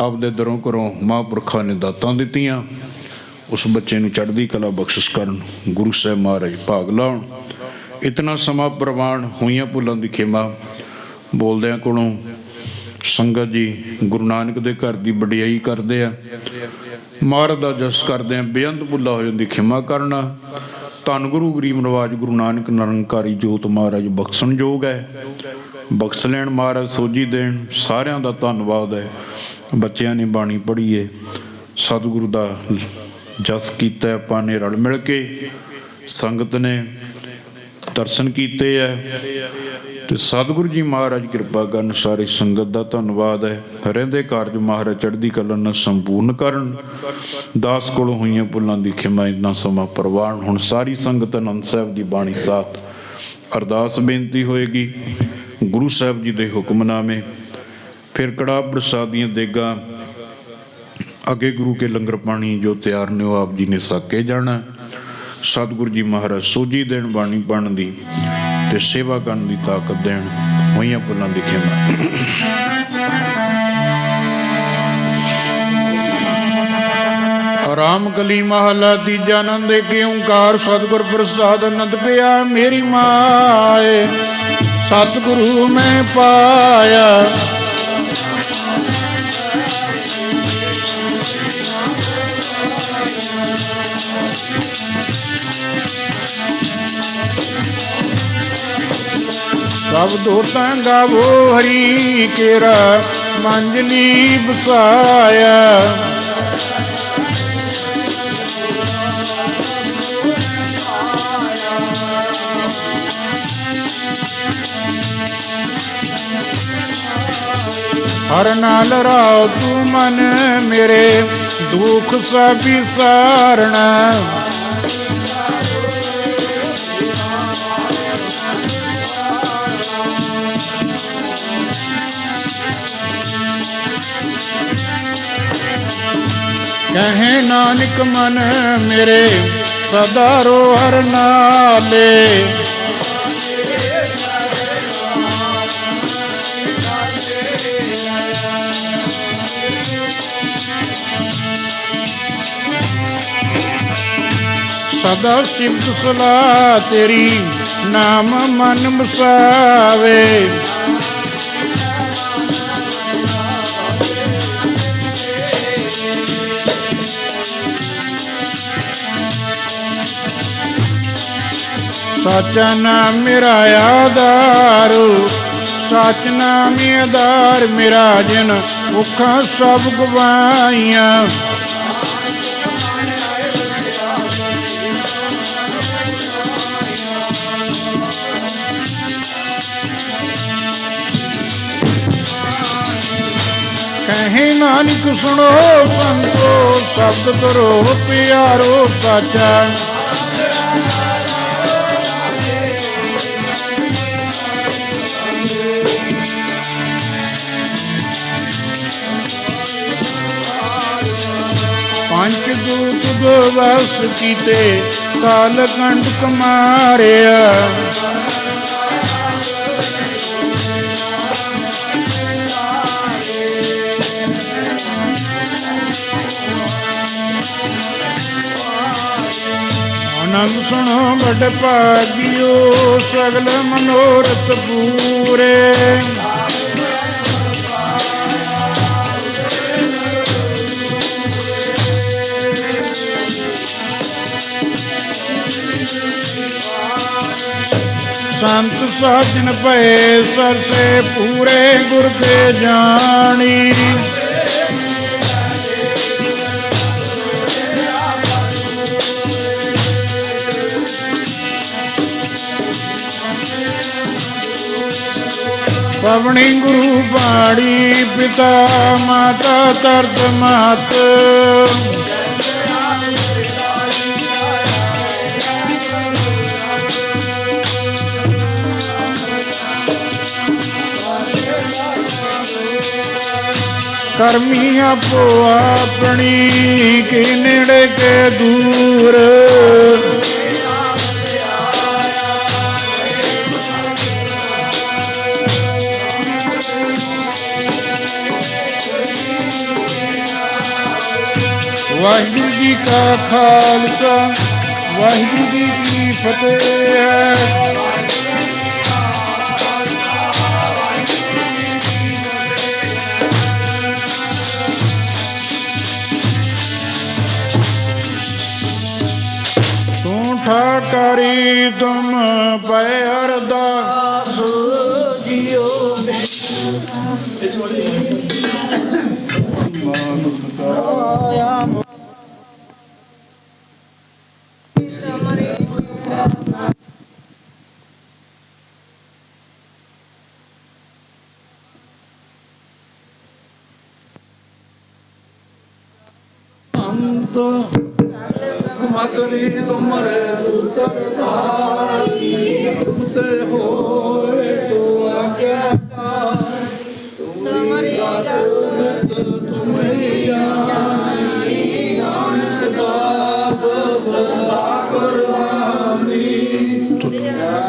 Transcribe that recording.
ਆਪਦੇ ਦਰੋਂ ਘਰੋਂ ਮਹਾਂਪੁਰਖਾਂ ਨੇ ਦਾਤਾਂ ਦਿੱਤੀਆਂ। ਉਸ ਬੱਚੇ ਨੂੰ ਚੜ੍ਹਦੀ ਕਲਾ ਬਖਸ਼ਿਸ਼ ਕਰਨ ਗੁਰੂ ਸਾਹਿਬ ਮਹਾਰਾਜ ਭਾਗ ਲਾਉਣ। ਇਤਨਾ ਸਮਾਂ ਪ੍ਰਵਾਨ ਹੋਈਆਂ ਭੁੱਲਾਂ ਦੀ ਖੇਮਾ ਬੋਲਦਿਆਂ ਕੋਲੋਂ ਸੰਗਤ ਜੀ ਗੁਰੂ ਨਾਨਕ ਦੇ ਘਰ ਦੀ ਵਡਿਆਈ ਕਰਦੇ ਆ। ਮਹਾਰਾਜ ਦਾ ਜਸ ਕਰਦੇ ਆ। ਬੇਅੰਤ ਭੁੱਲਾ ਹੋ ਜਾਂਦੀ ਖਿਮਾ ਕਰਨਾ। ਧੰਨ ਗੁਰੂ ਗਰੀਬ ਨਵਾਜ ਗੁਰੂ ਨਾਨਕ ਨਿਰੰਕਾਰੀ ਜੋਤ ਮਹਾਰਾਜ ਬਖਸ਼ਣ ਯੋਗ ਹੈ। ਬਖਸ਼ ਲੈਣ ਮਹਾਰਾਜ ਸੋਝੀ ਦੇਣ ਸਾਰਿਆਂ ਦਾ ਧੰਨਵਾਦ ਹੈ। ਬੱਚਿਆਂ ਨੇ ਬਾਣੀ ਪੜ੍ਹੀ ਏ, ਸਤਿਗੁਰੂ ਦਾ ਜਸ ਕੀਤਾ ਆਪਾਂ ਨੇ ਰਲ ਮਿਲ ਕੇ ਸੰਗਤ ਨੇ ਦਰਸ਼ਨ ਕੀਤੇ ਐ ਤੇ ਸਤਿਗੁਰੂ ਜੀ ਮਹਾਰਾਜ ਕਿਰਪਾ ਕਰਨ, ਸਾਰੀ ਸੰਗਤ ਦਾ ਧੰਨਵਾਦ ਹੈ। ਰਹਿੰਦੇ ਕਾਰਜ ਮਹਾਰਾਜ ਚੜ੍ਹਦੀ ਕਲਾ ਨਾਲ ਸੰਪੂਰਨ ਕਰਨ। ਦਾਸ ਕੋਲੋਂ ਹੋਈਆਂ ਭੁੱਲਾਂ ਦੀ ਖਿਮਾ ਇੰਨਾ ਸਮਾਂ ਪ੍ਰਵਾਨ ਹੁਣ। ਸਾਰੀ ਸੰਗਤ ਅਨੰਦ ਸਾਹਿਬ ਦੀ ਬਾਣੀ ਸਾਥ ਅਰਦਾਸ ਬੇਨਤੀ ਹੋਏਗੀ। ਗੁਰੂ ਸਾਹਿਬ ਜੀ ਦੇ ਹੁਕਮਨਾਮੇ ਫਿਰ ਕੜਾ ਪ੍ਰਸਾਦੀਆਂ ਦੇਗਾ, ਅੱਗੇ ਗੁਰੂ ਕੇ ਲੰਗਰ ਪਾਣੀ ਜੋ ਤਿਆਰ ਨੇ ਉਹ ਆਪ ਜੀ ਨੇ ਸਾਕੇ ਜਾਣਾ। ਸਤਿਗੁਰੂ ਜੀ ਮਹਾਰਾਜ ਸੋਝੀ ਦੇਣ, ਬਾਣੀ ਪੜਨ ਦੀ ਤੇ ਸੇਵਾ ਕਰਨ ਦੀ ਤਾਕਤ ਦੇਣ, ਹੋਈਆਂ ਭੁੱਲਾਂ ਦੀ ਖਿਮਾ। ਰਾਮ ਕਲੀ ਮਹਲਾ ਤੀਜਾ ਨੰਦ ਕੇ ਓੰਕਾਰ, ਸਤਿਗੁਰ ਪ੍ਰਸਾਦ ਆਨੰਦ ਪਿਆ ਮੇਰੀ ਮਾਏ। ਸਤਿਗੁਰੂ ਮੈਂ ਪਾਇਆ ਸਭ ਦੋਤਾਂ ਗਾਵੋ ਹਰੀ ਕੇਰਾ ਮੰਜਲੀ ਬਸਾਇਆ ਹਰ ਨਾਲ ਰਾਉ ਤੂੰ ਮਨ ਮੇਰੇ, ਦੁੱਖ ਸਭ ਵਿਸਾਰਣਾ ਕਹੇ ਨਾਨਕ ਮਨ ਮੇਰੇ ਸਦਾ ਰੋ ਹਰ ਨਾਲੇ। ਸਦਾ ਸਿਫਤ ਸਲਾ ਤੇਰੀ ਨਾਮ ਮਨ ਮਸਾਵੇ। ਸਾਚਾ ਨਾਮ ਮੇਰਾ ਆਧਾਰ, ਸੱਚ ਨਾਮ ਹੀ ਆਧਾਰ ਮੇਰਾ ਜਨ ਭੁੱਖਾਂ ਸਭ ਗਵਾਈਆਂ ਕਹੇ ਨਾਨਕ ਸੁਣੋ ਸੰਤੋ, ਸ਼ਬਦ ਕਰੋ ਪਿਆਰੋ ਸਾਚਾ। ਪੰਜ ਦੂਤ ਗਵਸ ਕੀਤੇ ਕਾਲ ਕੰਡ ਕਮਾਰਿਆ। ਆਨੰਦ ਸੁਣੋ ਵੱਡ ਭਾਗਿਓ ਸਗਲ ਮਨੋਰਥ ਪੂਰੇ। ਸੰਤ ਸਾਜਨ ਭਏ ਸਰਸੇ ਪੂਰੇ ਗੁਰ ਤੇ ਜਾਣੀ। ਪਵਣੀ ਗੁਰੂ ਬਾਣੀ ਪਿਤਾ ਮਾਤਾ ਤਰਤ ਮਾਤ ਕਰਮੀ ਆਪੋ ਆਪਣੀ ਕਿ ਨੇੜੇ ਕੇ ਦੂਰ? ਵਾਹਿਗੁਰੂ ਜੀ ਕਾ ਖਾਲਸਾ, ਵਾਹਿਗੁਰੂ ਜੀ ਕੀ ਫਤਿਹ। ਤੂੰ ਠਾਕਰੀ ਤੁਮ ਪੈ ਅਰਦਾਸ। ਜੀਓ ਅੰਤ ਮਕਰੀ ਤੁਮਰੇ ਸੁਤਰ ਭਾਈ ਤੁਮਤੇ ਹੋਏ ਤੂੰ ਆਗਿਆ ਤੁਮਰੀ ਗਤ ਤੁਮਰੀ ਜਾਨੀ ਨਾਨਕ ਦਾਸ ਸਦਾ ਕੁਰਬਾਨੀ। ਦਾਸ